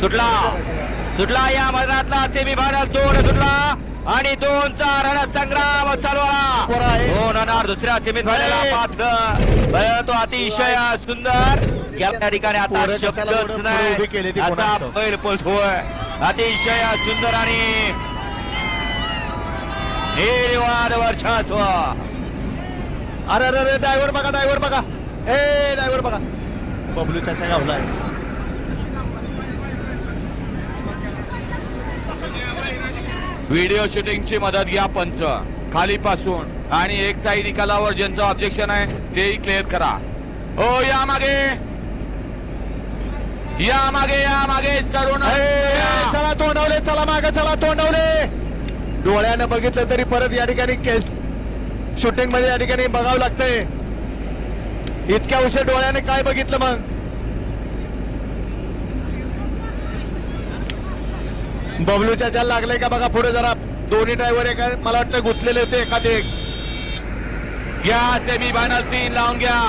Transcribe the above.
सुटला. सुटला या मैदानातला सेमी फायनल दोन सुटला आणि दोनचा रणसंग्राम चालू आला. दोन होणार दुसऱ्या सेमी फायनल. पात्र तो अतिशय सुंदर. ज्या त्या ठिकाणी आता शब्दच नाही. असा. बैल पळतोय. अतिशय सुंदर आणि निर्वाद वर्चस्व. अरे अरे अरे ड्रायव्हर बघा ड्रायव्हर बघा. ए ड्रायव्हर बघा. बबलू चाचा गावला आहे. व्हिडिओ शूटिंगची मदत घ्या पंच. खालीपासून. आणि एक साई निकालावर ज्यांचं ऑब्जेक्शन आहे तेही क्लिअर करा. हो या मागे या मागे या मागे सरून चला तोंडवले चला मागे चला तोंडवले. डोळ्यानं बघितलं तरी परत या ठिकाणी केस शूटिंगमध्ये या ठिकाणी बघावं लागतंय. इतक्या उशीर डोळ्याने काय बघितलं मग? बबलूच्या चाल लागले का बघा पुढे जरा. दोन्ही ड्रायव्हर एका मला वाटतं गुंतलेले होते एखादे घ्या सेमी फायनल तीन लावून घ्या.